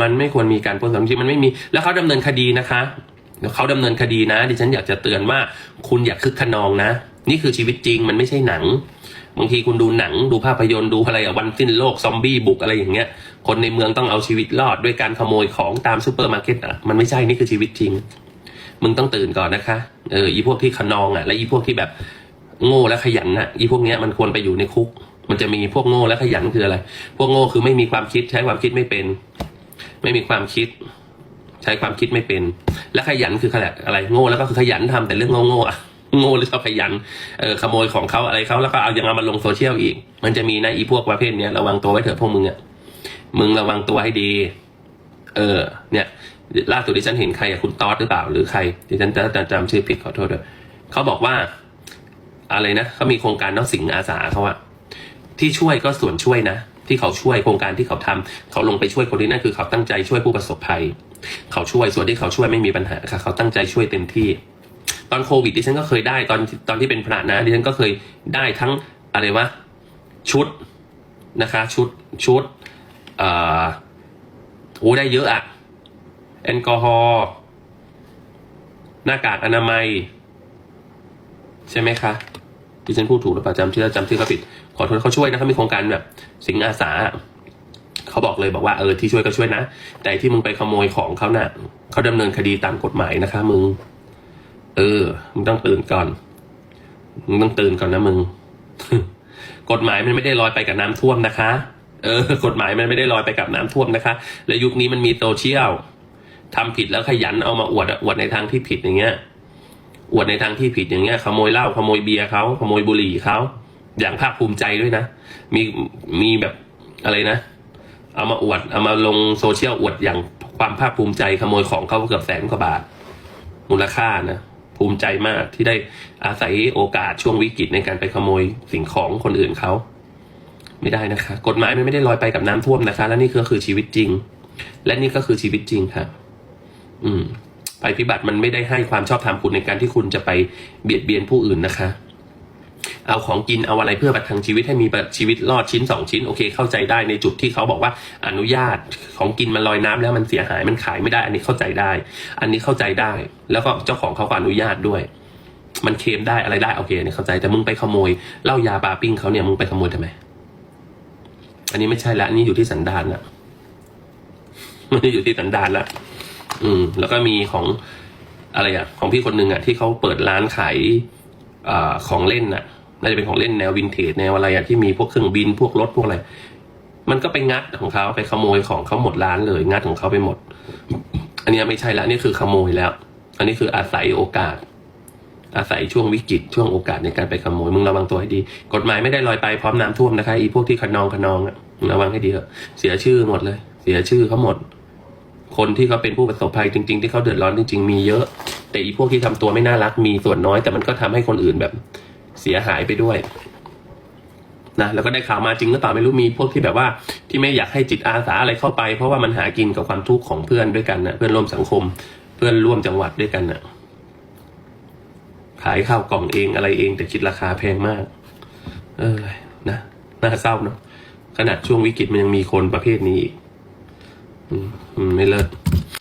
มันไม่ควรมีการปล้นทรัพย์จริงมันไม่มี แล้วเขาดำเนินคดีนะคะเขาดำเนินคดีนะ ดิฉันอยากจะเตือนว่าคุณอย่าคึกขนองนะ นี่คือชีวิตจริงมันไม่ใช่หนัง บางทีคุณดูหนังดูภาพยนตร์ดูอะไรอะวันสิ้นโลกซอมบี้บุกอะไรอย่างเงี้ย คนในเมืองต้องเอาชีวิตรอดด้วยการขโมยของตามซูเปอร์มาร์เก็ตอะมันไม่ใช่นี่คือชีวิตจริง มึงต้องตื่นก่อนนะคะเอออีพวกที่ขนองอะ และอีพวกที่แบบโง่และขยันอะอีพวกเนี้ยมันควรไปอยู่ในคุก มันจะมีพวกโง่และขยันคืออะไร พวกโง่คือไม่มีความคิดใช้ความคิดไม่เป็น ไม่มีความคิด ใช้ความคิดไม่เป็น และขยันคือขนาดอะไรโง่แล้วก็คือขยันทำแต่เรื่องโง่ๆอะโง่หรือชอบขยันเออขโมยของเขาอะไรเขาแล้วก็เอายังเอามาลงโซเชียลอีก มันจะมีนะอีพวกประเภทเนี้ยระวังตัวไว้เถอะพวกมึงอะมึงระวังตัวให้ดี เออ เนี่ยล่าสุดที่ฉันเห็นใครอะคุณตอสหรือเปล่าหรือใครที่ฉันจะจำชื่อผิดขอโทษด้วยเขาบอกว่า อะไรนะเขามีโครงการน้องสิงอาสาเขาอะที่ช่วยก็ส่วนช่วยนะ ที่เขาช่วยโครงการที่เขาทำเขาลงไปช่วยคนที่นั่นคือเขาตั้งใจช่วยผู้ประสบภัย เขาช่วยส่วนที่เขาช่วยไม่มีปัญหาค่ะ เขาตั้งใจช่วยเต็มที่ ตอนโควิดดิฉันก็เคยได้ตอนตอนที่เป็นพระนะดิฉันก็เคยได้ทั้งอะไรวะชุดนะคะ ชุดชุดเอ่อโอ้ได้เยอะอะแอลกอฮอล์หน้ากากอนามัย ใช่ไหมคะ ดิฉันพูดถูกหรือเปล่าจำชื่อจำชื่อเขาผิด ขอโทษเขาช่วยนะเขามีโครงการแบบสิงอาสาเขาบอกเลยบอกว่าเออที่ช่วยก็ช่วยนะ แต่ที่มึงไปขโมยของเขาน่ะเขาดำเนินคดีตามกฎหมายนะคะ มึง เออ มึงต้องตื่นก่อน มึงต้องตื่นก่อนนะมึง กฎหมายมันไม่ได้ลอยไปกับน้ำท่วมนะคะ เออ กฎหมายมันไม่ได้ลอยไปกับน้ำท่วมนะคะ และยุคนี้มันมีโซเชียลทำผิดแล้วขยันเอามาอวดอวดในทางที่ผิดอย่างเงี้ย อวดในทางที่ผิดอย่างเงี้ยขโมยเหล้าขโมยเบียร์เขาขโมยบุหรี่เขาอย่างภาคภูมิใจด้วยนะมีมีแบบอะไรนะ เอามาอวดเอามาลงโซเชียลอวดอย่างความภาคภูมิใจขโมยของเขาเกือบแสนกว่าบาท มูลค่านะภูมิใจมากที่ได้อาศัยโอกาสช่วงวิกฤตในการไปขโมยสิ่งของคนอื่นเขาไม่ได้นะคะ กฎหมายมันไม่ได้ลอยไปกับน้ำท่วมนะคะ และนี่ก็คือชีวิตจริง และนี่ก็คือชีวิตจริงค่ะ อืม ภัยพิบัติมันไม่ได้ให้ความชอบธรรมคุณในการที่คุณจะไปเบียดเบียนผู้อื่นนะคะ เอาของกินเอาอะไรเพื่อประทังชีวิตให้มีชีวิตรอดชิ้นสองชิ้นโอเคเข้าใจได้ในจุดที่เขาบอกว่าอนุญาตของกินมันลอยน้ำแล้วมันเสียหายมันขายไม่ได้ อันนี้เข้าใจได้ อันนี้เข้าใจได้ แล้วก็เจ้าของเขาก็อนุญาตด้วย มันเคมได้อะไรได้โอเคอันนี้เข้าใจแต่มึงไปขโมยเหล้ายาปาปิ้งเขาเนี่ยมึงไปขโมยทำไมอันนี้ไม่ใช่ละอันนี้อยู่ที่สันดานละมันอยู่ที่สันดานละ อืม แล้วก็มีของอะไรอะของพี่คนหนึ่งอะที่เขาเปิดร้านขายอของเล่นน่ะน่าจะเป็นของเล่นแนววินเทจแนวอะไรอะที่มีพวกเครื่องบินพวกรถพวกอะไร มันก็ไปงัดของเขาไปขโมยของเขาหมดร้านเลย งัดของเขาไปหมด อันนี้ไม่ใช่ละนี่คือขโมยแล้ว อันนี้คืออาศัยโอกาส อาศัยช่วงวิกฤตช่วงโอกาสในการไปขโมยมึงระวังตัวให้ดี กฎหมายไม่ได้ลอยไปพร้อมน้ำท่วมนะคะอีพวกที่ขนองขนองอะมึงระวังให้ดีเถอะเสียชื่อหมดเลย เสียชื่อเขาหมด คนที่เขาเป็นผู้ประสบภัยจริง ๆ ที่เขาเดือดร้อนจริง ๆ มีเยอะ แต่อีพวกที่ทำตัวไม่น่ารักมีส่วนน้อย แต่มันก็ทำให้คนอื่นแบบเสียหายไปด้วยนะแล้วก็ได้ข่าวมาจริงหรือเปล่าไม่รู้มีพวกที่แบบว่า ที่ไม่อยากให้จิตอาสาอะไรเข้าไป เพราะว่ามันหากินกับความทุกข์ของเพื่อนด้วยกันนะเพื่อนร่วมสังคม เพื่อนร่วมจังหวัดด้วยกันนะขายข้าวกล่องเองอะไรเองแต่คิดราคาแพงมาก เออนะน่าเศร้าเนาะขนาดช่วงวิกฤตมันยังมีคนประเภทนี้อีก อืมอืมไม่เลิศ